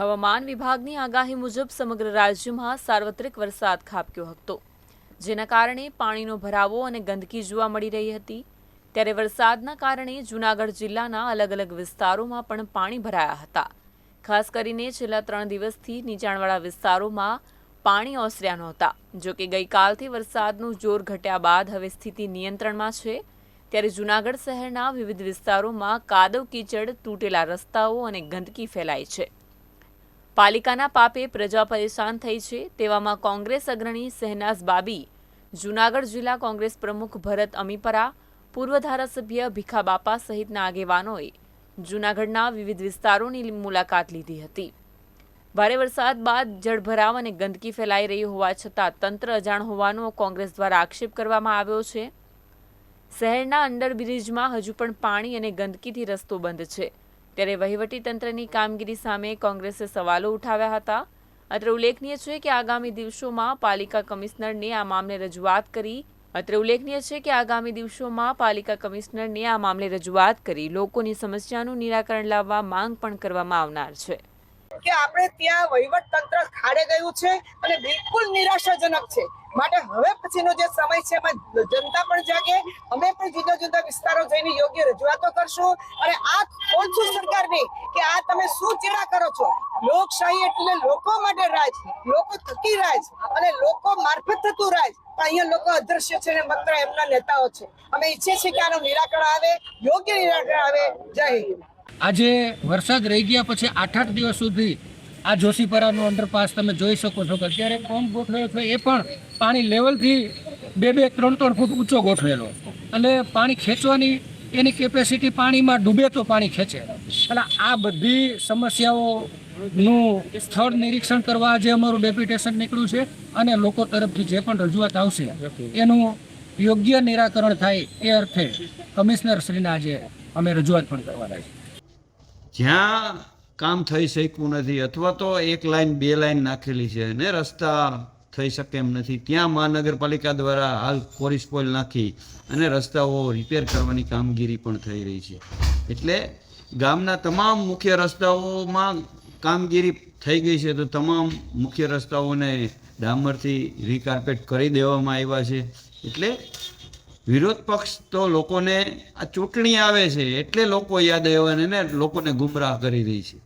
હવામાન વિભાગની આગાહી મુજબ સમગ્ર રાજ્યમાં સાર્વત્રિક વરસાદ ખાબક્યો હતો. જેના કારણે પાણીનો ભરાવો અને ગંદકી જોવા મળી રહી હતી. ત્યારે વરસાદના કારણે જૂનાગઢ જિલ્લાના અલગ અલગ વિસ્તારોમાં પણ પાણી ભરાયા હતા. ખાસ કરીને છેલ્લા ત્રણ દિવસથી નીચાણવાળા વિસ્તારોમાં પાણી ઓસર્યા નહોતા. જોકે ગઈકાલથી વરસાદનું જોર ઘટ્યા બાદ હવે સ્થિતિ નિયંત્રણમાં છે. ત્યારે જૂનાગઢ શહેરના વિવિધ વિસ્તારોમાં કાદવ કીચડ, તૂટેલા રસ્તાઓ અને ગંદકી ફેલાઈ છે. પાલિકાના પાપે પ્રજા પરેશાન થઈ છે, તેવામાં કોંગ્રેસ અગ્રણી શહેનાઝ બાબી, જૂનાગઢ જિલ્લા કોંગ્રેસ પ્રમુખ ભરત અમીપરા, પૂર્વ ધારાસભ્ય ભીખા બાપા સહિતના આગેવાનોએ જૂનાગઢના વિવિધ વિસ્તારોની મુલાકાત લીધી હતી. ભારે વરસાદ બાદ જળભરાવ અને ગંદકી ફેલાઈ રહી હોવા છતાં તંત્ર અજાણ હોવાનો કોંગ્રેસ દ્વારા આક્ષેપ કરવામાં આવ્યો છે. શહેરના અંડરબ્રિજમાં હજુ પણ પાણી અને ગંદકીથી રસ્તો બંધ છે. ત્યારે વહીવટી તંત્રની કામગીરી સામે કોંગ્રેસે સવાલો ઉઠાવ્યા હતા. અત્રે ઉલ્લેખનીય છે કે આગામી દિવસોમાં પાલિકા કમિશનરને આ મામલે રજૂઆત કરી. અત્રે ઉલ્લેખનીય છે કે આગામી દિવસોમાં પાલિકા કમિશનરને આ મામલે રજૂઆત કરી. લોકોની સમસ્યાનું નિરાકરણ લાવવા માંગ પણ કરવામાં આવનાર છે. કે આપણે ત્યાં વહીવટ તંત્ર ખાડે ગયું છે અને બિલકુલ નિરાશાજનક છે. માટે હવે પછીનો જે સમય છે એમાં જનતા પણ જાગે. અમે પણ જુદા જુદા વિસ્તારો જઈને યોગ્ય રજૂઆતો કરશું. અને આ ઓછું સરકારની કે આ તમે શું ચેડા કરો છો? લોકશાહી એટલે લોકો માટે રાજ, લોકો થકી રાજ અને લોકો મારફત થતું રાજ. અહીંયા લોકો અદ્રશ્ય છે અને માત્ર એમના નેતાઓ છે. અમે ઈચ્છીએ છીએ કે આનું નિરાકરણ આવે, યોગ્ય નિરાકરણ આવે. જય હિન્દ. આજે વરસાદ રહી ગયા પછી આઠ આઠ દિવસ સુધી આ જોશીપરાનો અંડરપાસ તમે જોઈ શકો છો કે અત્યારે કોમ ગોઠવેલો છે એ પણ પાણી લેવલથી બે બે ત્રણ ત્રણ ફૂટ ઊંચો ગોઠવેલો. અને પાણી ખેંચવાની, એની કેપેસિટી પાણીમાં ડૂબે તો પાણી ખેંચે. એટલે આ બધી સમસ્યાઓનું સ્થળ નિરીક્ષણ કરવા જે અમારું ડેપ્યુટેશન નીકળ્યું છે અને લોકો તરફથી જે પણ રજૂઆત આવશે, એનું યોગ્ય નિરાકરણ થાય એ અર્થે કમિશનરશ્રીને આજે અમે રજૂઆત પણ કરવાના છીએ જ્યાં કામ થઈ શક્યું નથી અથવા તો એક લાઈન, બે લાઈન નાખેલી છે ને રસ્તા થઈ શકે એમ નથી. ત્યાં મહાનગરપાલિકા દ્વારા હાલ કોરી સ્પોઇલ નાખી અને રસ્તાઓ રિપેર કરવાની કામગીરી પણ થઈ રહી છે. એટલે ગામના તમામ મુખ્ય રસ્તાઓમાં કામગીરી થઈ ગઈ છે તો તમામ મુખ્ય રસ્તાઓને ડામરથી રીકાર્પેટ કરી દેવામાં આવ્યા છે. એટલે વિરોધ પક્ષ તો લોકોને આ ચૂંટણી આવે છે એટલે લોકો યાદ આવ્યા ને લોકોને ગુમરાહ કરી રહી છે.